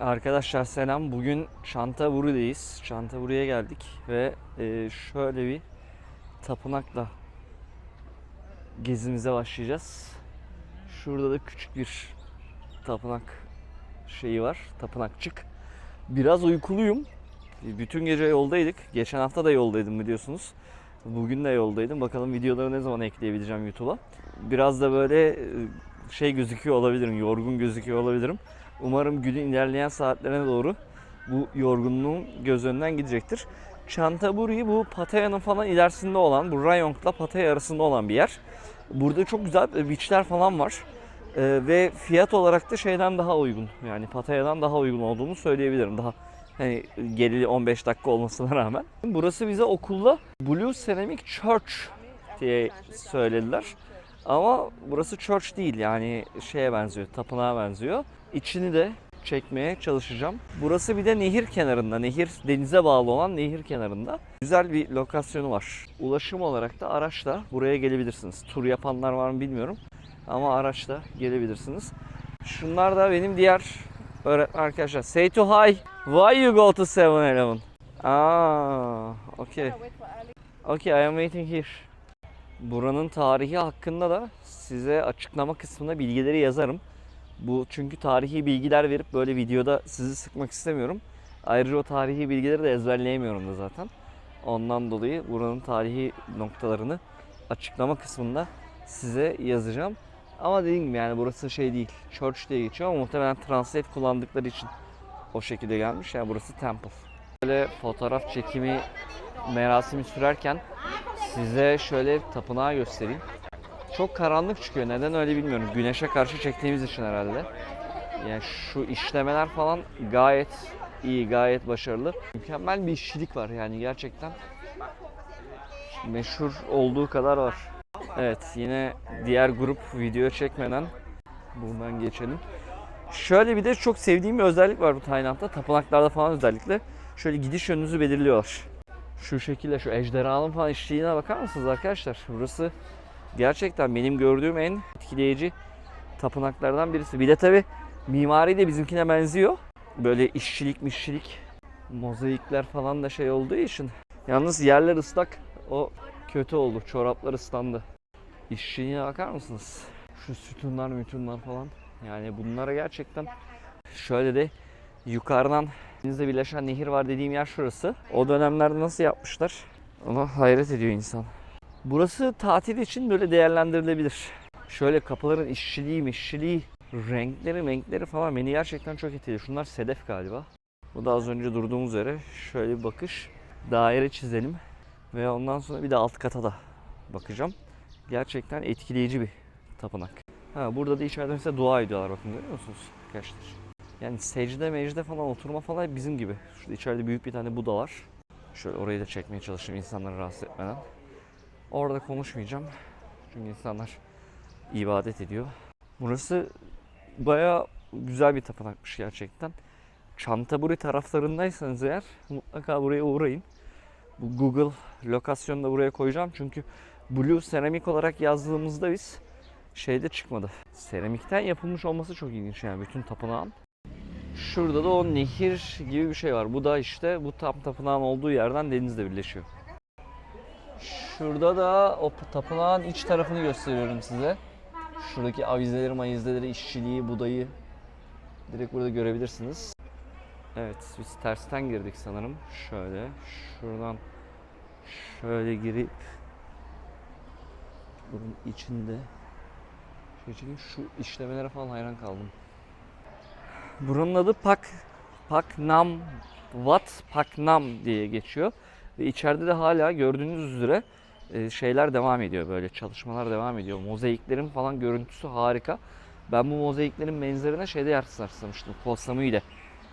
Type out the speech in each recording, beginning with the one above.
Arkadaşlar selam. Bugün Çantaburu'dayız. Çantaburu'ya geldik ve e, şöyle bir tapınakla gezimize başlayacağız. Şurada da küçük bir tapınak şeyi var. Tapınakçık. Biraz uykuluyum. Bütün gece yoldaydık. Geçen hafta da yoldaydım biliyorsunuz. Bugün de yoldaydım. Bakalım videoları ne zaman ekleyebileceğim YouTube'a. Biraz da böyle e, şey gözüküyor olabilirim. Yorgun gözüküyor olabilirim. Umarım günün ilerleyen saatlerine doğru bu yorgunluğum göz önünden gidecektir. Çantaburi bu Pataya'nın falan ilerisinde olan, bu Rayong'la Pataya arasında olan bir yer. Burada çok güzel beachler falan var. Ee, ve fiyat olarak da şeyden daha uygun. Yani Pataya'dan daha uygun olduğunu söyleyebilirim. Daha hani gerili 15 dakika olmasına rağmen. Burası bize okulda Blue Ceramic Church diye söylediler. Ama burası church değil yani şeye benziyor, tapınağa benziyor. İçini de çekmeye çalışacağım. Burası bir de nehir kenarında, nehir denize bağlı olan nehir kenarında. Güzel bir lokasyonu var. Ulaşım olarak da araçla buraya gelebilirsiniz. Tur yapanlar var mı bilmiyorum ama araçla gelebilirsiniz. Şunlar da benim diğer öğretmen arkadaşlar. Say to hi. Why you go to 7-Eleven? Ah, okay. Okay, I am waiting here. Buranın tarihi hakkında da size açıklama kısmına bilgileri yazarım. Bu çünkü tarihi bilgiler verip böyle videoda sizi sıkmak istemiyorum. Ayrıca o tarihi bilgileri de ezberleyemiyorum da zaten. Ondan dolayı buranın tarihi noktalarını açıklama kısmında size yazacağım. Ama dediğim gibi yani burası şey değil, church diye geçiyor ama muhtemelen translate kullandıkları için o şekilde gelmiş. Yani burası temple. Böyle fotoğraf çekimi merasimi sürerken size şöyle tapınağı göstereyim. Çok karanlık çıkıyor. Neden öyle bilmiyorum. Güneşe karşı çektiğimiz için herhalde. Yani şu işlemeler falan gayet iyi, gayet başarılı. Mükemmel bir işçilik var yani gerçekten. Meşhur olduğu kadar var. Evet yine diğer grup video çekmeden buradan geçelim. Şöyle bir de çok sevdiğim bir özellik var bu Tayland'da. Tapınaklarda falan özellikle. Şöyle gidiş yönünüzü belirliyorlar. Şu şekilde şu ejderhanın falan işçiliğine bakar mısınız arkadaşlar? Burası gerçekten benim gördüğüm en etkileyici tapınaklardan birisi. Bir de tabi mimari de bizimkine benziyor. Böyle işçilik mişçilik mozaikler falan da şey olduğu için. Yalnız yerler ıslak o kötü oldu. Çoraplar ıslandı. İşçiliğine bakar mısınız? Şu sütunlar mütunlar falan. Yani bunlara gerçekten şöyle de yukarıdan denizle birleşen nehir var dediğim yer şurası. O dönemlerde nasıl yapmışlar? Ona hayret ediyor insan. Burası tatil için böyle değerlendirilebilir. Şöyle kapıların işçiliği, mişçiliği, renkleri, renkleri falan beni gerçekten çok etkiledi. Şunlar sedef galiba. Bu da az önce durduğumuz yere şöyle bir bakış. Daire çizelim. Ve ondan sonra bir de alt kata da bakacağım. Gerçekten etkileyici bir tapınak. Ha, burada da içeride mesela dua ediyorlar bakın görüyor musunuz arkadaşlar? Yani secde mecde falan oturma falan bizim gibi. Şurada içeride büyük bir tane Buda var. Şöyle orayı da çekmeye çalışayım insanları rahatsız etmeden. Orada konuşmayacağım. Çünkü insanlar ibadet ediyor. Burası baya güzel bir tapınakmış gerçekten. Çantaburi taraflarındaysanız eğer mutlaka buraya uğrayın. Bu Google lokasyonu da buraya koyacağım çünkü Blue Seramik olarak yazdığımızda biz şeyde çıkmadı. Seramikten yapılmış olması çok ilginç yani bütün tapınağın. Şurada da o nehir gibi bir şey var. Bu da işte bu tam tapınağın olduğu yerden denizle birleşiyor. Şurada da o tapınağın iç tarafını gösteriyorum size. Şuradaki avizeleri, mavizeleri, işçiliği, budayı direkt burada görebilirsiniz. Evet, biz tersten girdik sanırım. Şöyle, şuradan şöyle girip bunun içinde çekeyim, şu işlemelere falan hayran kaldım. Buranın adı Pak Pak Nam Wat Pak Nam diye geçiyor. Ve içeride de hala gördüğünüz üzere e, şeyler devam ediyor böyle çalışmalar devam ediyor. Mozaiklerin falan görüntüsü harika. Ben bu mozaiklerin benzerine şeyde rastlamıştım. Koh Samui ile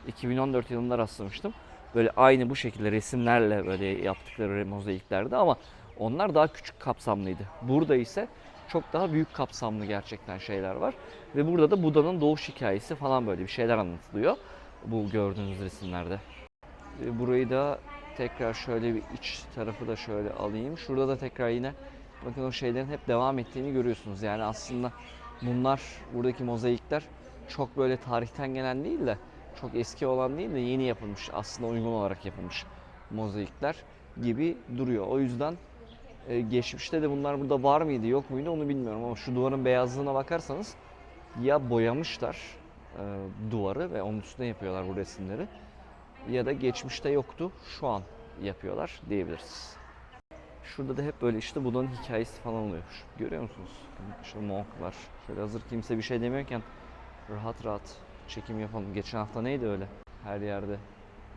2014 yılında rastlamıştım. Böyle aynı bu şekilde resimlerle böyle yaptıkları mozaiklerde ama onlar daha küçük kapsamlıydı. Burada ise çok daha büyük kapsamlı gerçekten şeyler var. Ve burada da Buda'nın doğuş hikayesi falan böyle bir şeyler anlatılıyor. Bu gördüğünüz resimlerde. Burayı da tekrar şöyle bir iç tarafı da şöyle alayım. Şurada da tekrar yine bakın o şeylerin hep devam ettiğini görüyorsunuz. Yani aslında bunlar buradaki mozaikler çok böyle tarihten gelen değil de çok eski olan değil de yeni yapılmış aslında uygun olarak yapılmış mozaikler gibi duruyor. O yüzden e, geçmişte de bunlar burada var mıydı yok muydu onu bilmiyorum ama şu duvarın beyazlığına bakarsanız ya boyamışlar e, duvarı ve onun üstüne yapıyorlar bu resimleri ya da geçmişte yoktu şu an yapıyorlar diyebiliriz. Şurada da hep böyle işte Buda'nın hikayesi falan oluyormuş. Görüyor musunuz? İşte monklar. Şöyle hazır kimse bir şey demiyorken rahat rahat çekim yapalım. Geçen hafta neydi öyle? Her yerde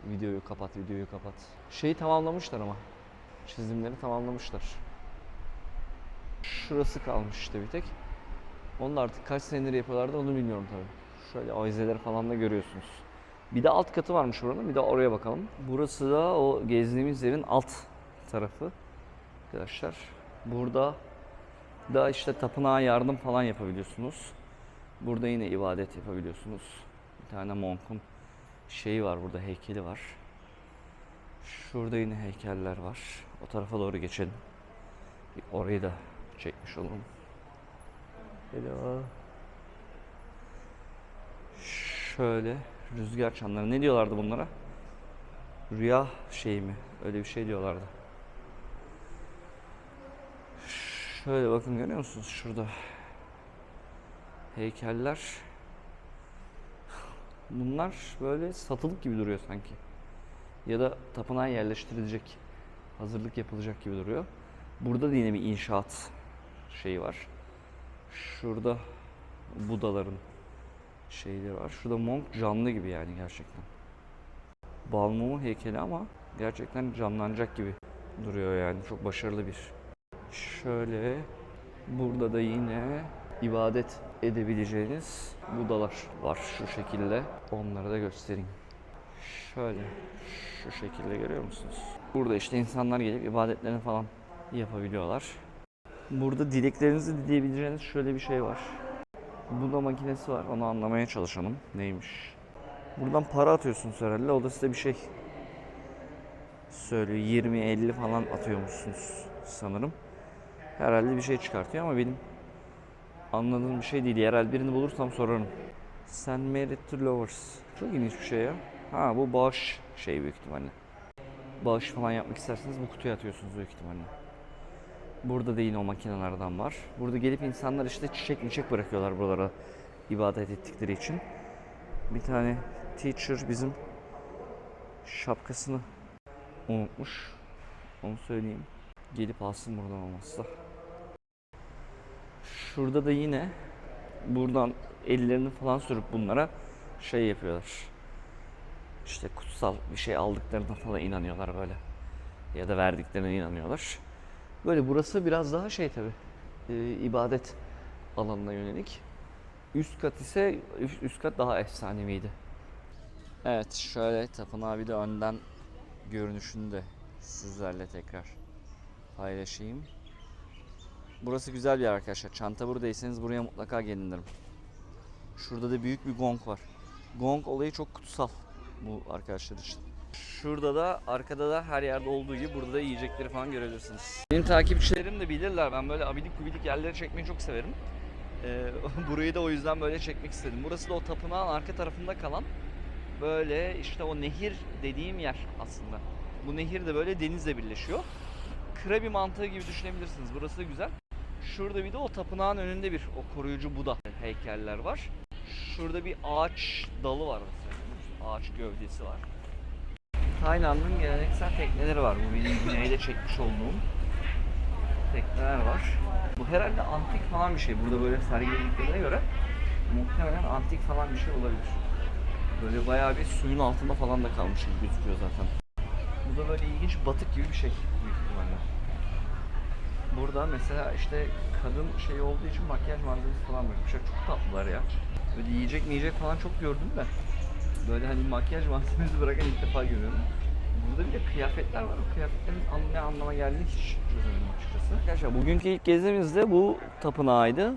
videoyu kapat, videoyu kapat. Şeyi tamamlamışlar ama. Çizimleri tamamlamışlar. Şurası kalmış işte bir tek. Onu da artık kaç senedir yapıyorlardı onu bilmiyorum tabii. Şöyle avizeleri falan da görüyorsunuz. Bir de alt katı varmış buranın. Bir de oraya bakalım. Burası da o gezdiğimiz yerin alt tarafı. Arkadaşlar burada da işte tapınağa yardım falan yapabiliyorsunuz. Burada yine ibadet yapabiliyorsunuz. Bir tane monkun şeyi var burada heykeli var. Şurada yine heykeller var. O tarafa doğru geçelim. Orayı da çekmiş olalım. Hello. Şöyle rüzgar çanları. Ne diyorlardı bunlara? Rüya şeyi mi? Öyle bir şey diyorlardı. Şöyle bakın görüyor musunuz? Şurada heykeller. Bunlar böyle satılık gibi duruyor sanki. Ya da tapınağa yerleştirilecek, hazırlık yapılacak gibi duruyor. Burada da yine bir inşaat şeyi var. Şurada Budaların şeyleri var. Şurada monk canlı gibi yani gerçekten. Balmumu heykeli ama gerçekten canlanacak gibi duruyor yani. Çok başarılı bir. Şöyle burada da yine ibadet edebileceğiniz budalar var şu şekilde. Onları da göstereyim. Şöyle şu şekilde görüyor musunuz? Burada işte insanlar gelip ibadetlerini falan yapabiliyorlar. Burada dileklerinizi dileyebileceğiniz şöyle bir şey var. Buda makinesi var. Onu anlamaya çalışalım. Neymiş? Buradan para atıyorsunuz herhalde. O da size bir şey söylüyor. 20-50 falan atıyormuşsunuz sanırım. Herhalde bir şey çıkartıyor ama benim anladığım bir şey değil. Yerel birini bulursam sorarım. Sen Merit to Lovers. Çok ilginç bir şey ya. Ha bu bağış şey büyük ihtimalle. Bağış falan yapmak isterseniz bu kutuya atıyorsunuz büyük ihtimalle. Burada da yine o makinelerden var. Burada gelip insanlar işte çiçek miçek bırakıyorlar buralara ibadet ettikleri için. Bir tane teacher bizim şapkasını unutmuş. Onu söyleyeyim. Gelip alsın buradan olmazsa. Şurada da yine buradan ellerini falan sürüp bunlara şey yapıyorlar. İşte kutsal bir şey aldıklarına falan inanıyorlar böyle. Ya da verdiklerine inanıyorlar. Böyle burası biraz daha şey tabi ibadet alanına yönelik. Üst kat ise üst kat daha efsaneviydi. Evet şöyle tapınağı bir de önden görünüşünü de sizlerle tekrar paylaşayım. Burası güzel bir yer arkadaşlar. Çanta buradaysanız buraya mutlaka gelin derim. Şurada da büyük bir gong var. Gong olayı çok kutsal bu arkadaşlar için. Şurada da arkada da her yerde olduğu gibi burada da yiyecekleri falan görebilirsiniz. Benim takipçilerim de bilirler. Ben böyle abidik gubidik yerleri çekmeyi çok severim. Ee, burayı da o yüzden böyle çekmek istedim. Burası da o tapınağın arka tarafında kalan böyle işte o nehir dediğim yer aslında. Bu nehir de böyle denizle birleşiyor. Krabi mantığı gibi düşünebilirsiniz. Burası da güzel. Şurada bir de o tapınağın önünde bir o koruyucu Buda heykeller var. Şurada bir ağaç dalı var mesela. Ağaç gövdesi var. Tayland'ın geleneksel tekneleri var. Bu benim güneyde çekmiş olduğum tekneler var. Bu herhalde antik falan bir şey. Burada böyle sergilediklerine göre muhtemelen antik falan bir şey olabilir. Böyle bayağı bir suyun altında falan da kalmış gibi gözüküyor zaten. Bu da böyle ilginç batık gibi bir şey büyük ihtimalle. Burada mesela işte kadın şey olduğu için makyaj malzemesi falan bırakmışlar. Çok tatlılar ya. Böyle yiyecek yiyecek falan çok gördüm de. Böyle hani makyaj malzemesi bırakan ilk defa görüyorum. Burada bir de kıyafetler var. O kıyafetlerin an- ne anlama geldiğini hiç çözemedim açıkçası. Arkadaşlar bugünkü ilk gezimizde bu tapınağıydı.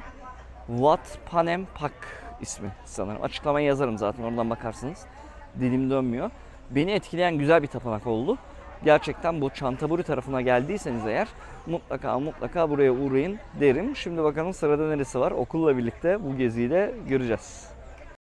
Wat Panem Pak ismi sanırım. Açıklamayı yazarım zaten oradan bakarsınız. Dilim dönmüyor. Beni etkileyen güzel bir tapınak oldu. Gerçekten bu Çantaburi tarafına geldiyseniz eğer mutlaka mutlaka buraya uğrayın derim. Şimdi bakalım sırada neresi var? Okulla birlikte bu geziyi de göreceğiz.